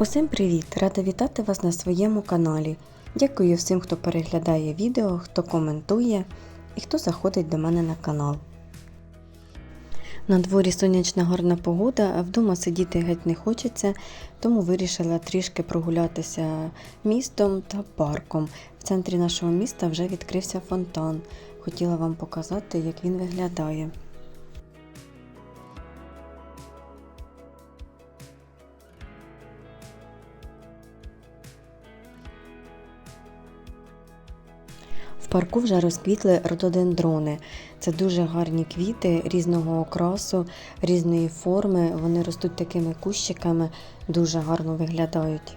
Усім привіт! Рада вітати вас на своєму каналі. Дякую всім, хто переглядає відео, хто коментує і хто заходить до мене на канал. На дворі сонячна гарна погода, а вдома сидіти геть не хочеться, тому вирішила трішки прогулятися містом та парком. В центрі нашого міста вже відкрився фонтан. Хотіла вам показати, як він виглядає. Парку вже розквітли рододендрони. Це дуже гарні квіти різного окрасу, різної форми. Вони ростуть такими кущиками, дуже гарно виглядають.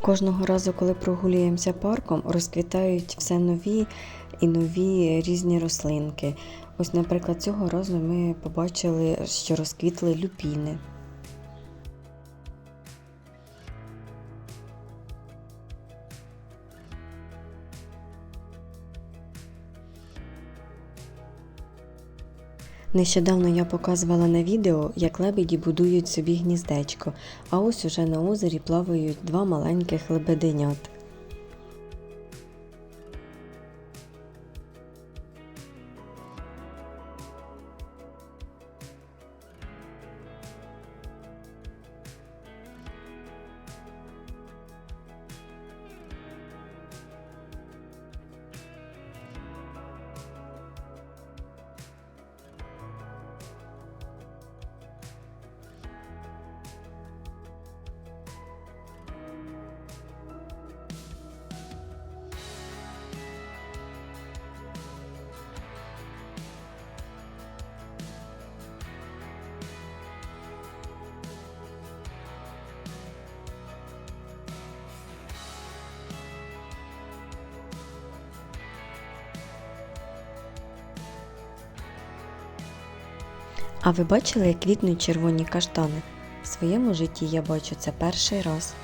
Кожного разу, коли прогулюємося парком, розквітають все нові і нові різні рослинки. Ось, наприклад, цього разу ми побачили, що розквітли люпіни. Нещодавно я показувала на відео, як лебеді будують собі гніздечко, а ось уже на озері плавають два маленьких лебеденят. А ви бачили, як квітнуть червоні каштани? В своєму житті я бачу це перший раз.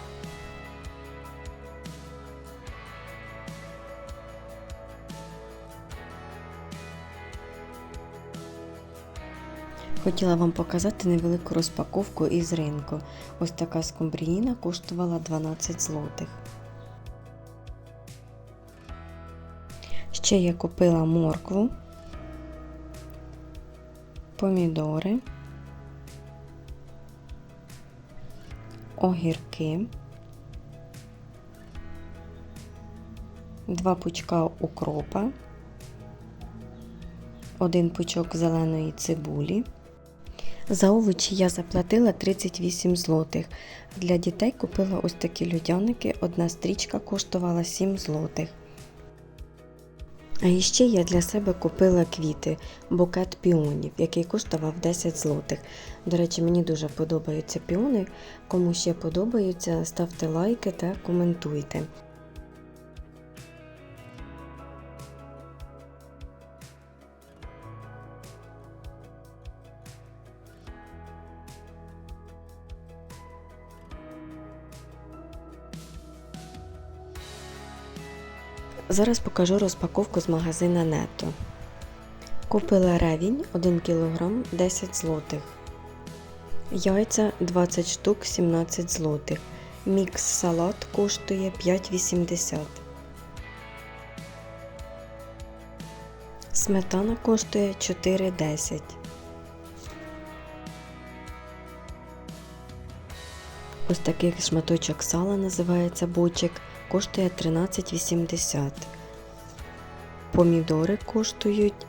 Хотіла вам показати невелику розпаковку із ринку. Ось така скумбріїна коштувала 12 злотих. Ще я купила моркву, помідори, огірки, два пучка укропа, один пучок зеленої цибулі. За овочі я заплатила 38 злотих. Для дітей купила ось такі льодяники. Одна стрічка коштувала 7 злотих. А іще я для себе купила квіти, букет піонів, який коштував 10 злотих. До речі, мені дуже подобаються піони. Кому ще подобаються, ставте лайки та коментуйте. Зараз покажу розпаковку з магазина Нето. Купила ревінь 1 кг 10 злотих. Яйця 20 штук 17 злотих. Мікс салат коштує 5,80. Сметана коштує 4,10. Ось такий шматочок сала називається бочик, коштує 13,80. Помідори коштують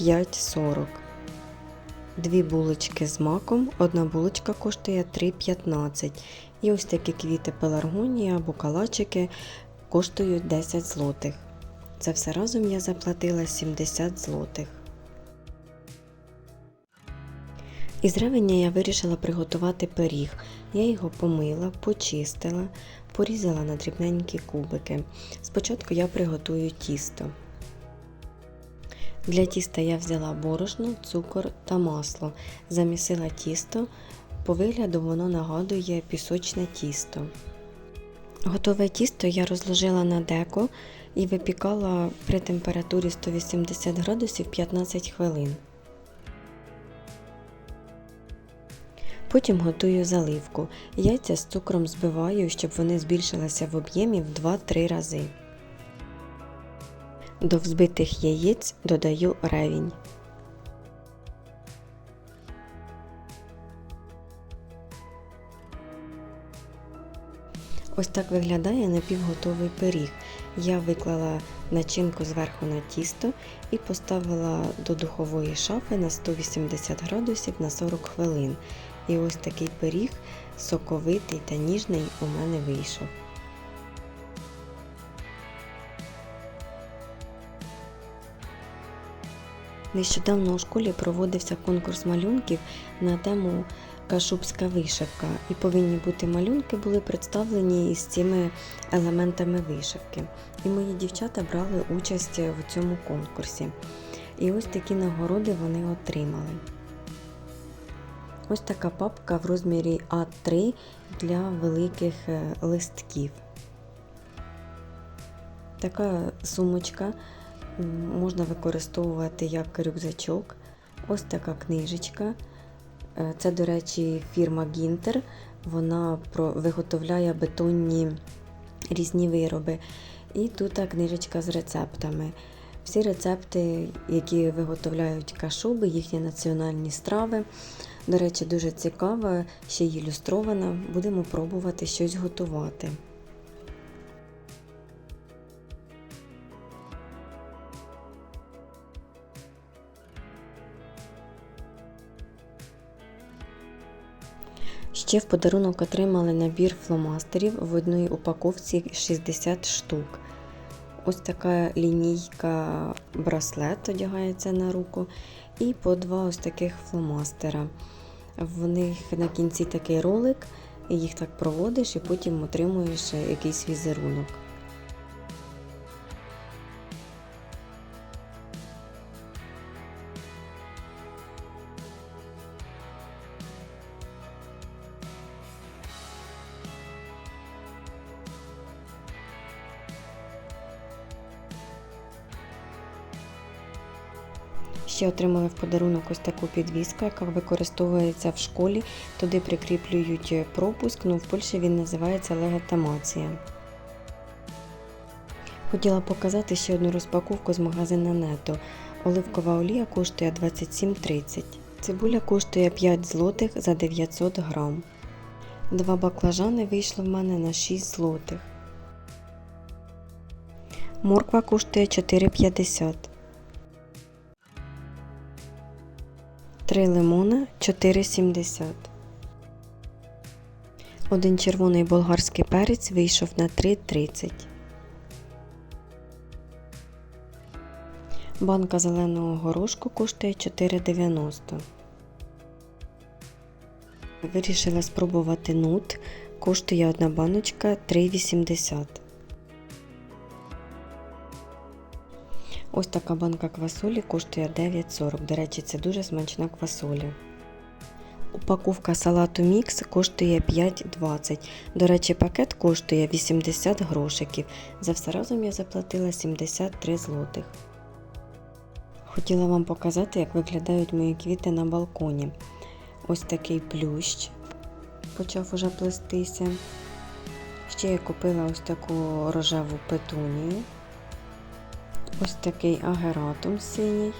5,40. дві булочки з маком. Одна булочка коштує 3,15. І ось такі квіти пеларгонії або калачики коштують 10 злотих. Це все разом я заплатила 70 злотих. Із ревеня я вирішила приготувати пиріг. Я його помила, почистила, порізала на дрібненькі кубики. Спочатку я приготую тісто. Для тіста я взяла борошно, цукор та масло. Замісила тісто. По вигляду воно нагадує пісочне тісто. Готове тісто я розложила на деко і випікала при температурі 180 градусів 15 хвилин. Потім готую заливку. Яйця з цукром збиваю, щоб вони збільшилися в об'ємі в 2-3 рази. До взбитих яєць додаю ревінь. Ось так виглядає напівготовий пиріг. Я виклала начинку зверху на тісто і поставила до духової шафи на 180 градусів на 40 хвилин. І ось такий пиріг соковитий та ніжний у мене вийшов. Нещодавно у школі проводився конкурс малюнків на тему Кашубська вишивка, і повинні бути малюнки були представлені із цими елементами вишивки. І мої дівчата брали участь в цьому конкурсі. І ось такі нагороди вони отримали. Ось така папка в розмірі А3 для великих е, листків. Така сумочка можна використовувати як рюкзачок. Ось така книжечка. Е, Це, до речі, фірма Гінтер. Вона виготовляє бетонні різні вироби. І тут книжечка з рецептами. Всі рецепти, які виготовляють кашуби, їхні національні страви. До речі, дуже цікава, ще й ілюстрована. Будемо пробувати щось готувати. Ще в подарунок отримали набір фломастерів в одній упаковці 60 штук. Ось така лінійка браслет одягається на руку, і по два ось таких фломастера. В них на кінці такий ролик, їх так проводиш, і потім отримуєш якийсь візерунок. Ще отримали в подарунок ось таку підвіску, яка використовується в школі. Туди прикріплюють пропуск, ну в Польщі він називається легітимація. Хотіла показати ще одну розпаковку з магазину Нето. Оливкова олія коштує 27,30. Цибуля коштує 5 злотих за 900 грам. Два баклажани вийшло в мене на 6 злотих. Морква коштує 4,50. Три лимона 4,70. Один червоний болгарський перець вийшов на 3,30. Банка зеленого горошку коштує 4,90. Вирішила спробувати нут. Коштує одна баночка 3,80. Ось така банка квасолі коштує 9,40. До речі, це дуже смачна квасоля. Упаковка салату мікс коштує 5,20. До речі, пакет коштує 80 грошиків. За все разом я заплатила 73 злотих. Хотіла вам показати, як виглядають мої квіти на балконі. Ось такий плющ почав уже плестися. Ще я купила ось таку рожеву петунію. Ось такий агератум синій.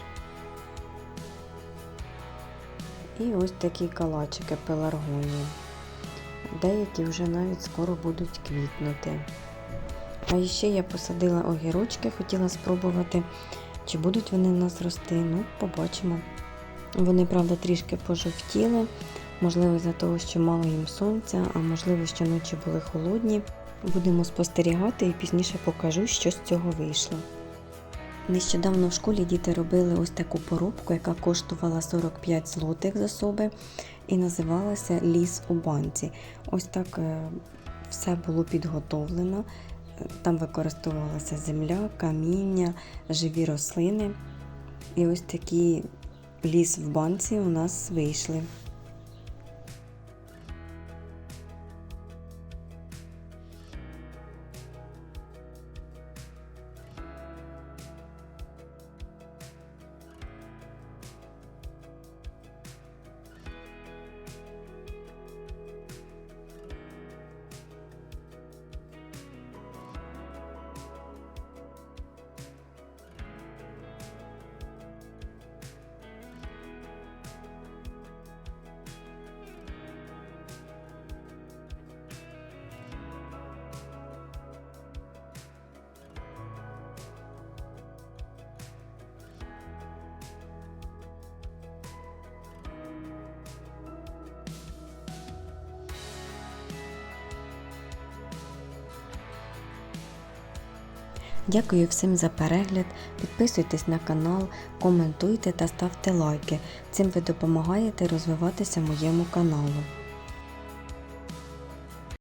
І ось такі калачики пеларгонії. Деякі вже навіть скоро будуть квітнути. А ще я посадила огірочки, хотіла спробувати, чи будуть вони в нас рости. Ну, побачимо. Вони, правда, трішки пожовтіли. Можливо, за того, що мало їм сонця, а можливо, що ночі були холодні. Будемо спостерігати і пізніше покажу, що з цього вийшло. Нещодавно в школі діти робили ось таку поробку, яка коштувала 45 злотих за соби і називалася Ліс у банці. Ось так е, все було підготовлено. Там використовувалася земля, каміння, живі рослини. І ось такий ліс в банці у нас вийшли. Дякую всім за перегляд. Підписуйтесь на канал, коментуйте та ставте лайки. Цим ви допомагаєте розвиватися моєму каналу.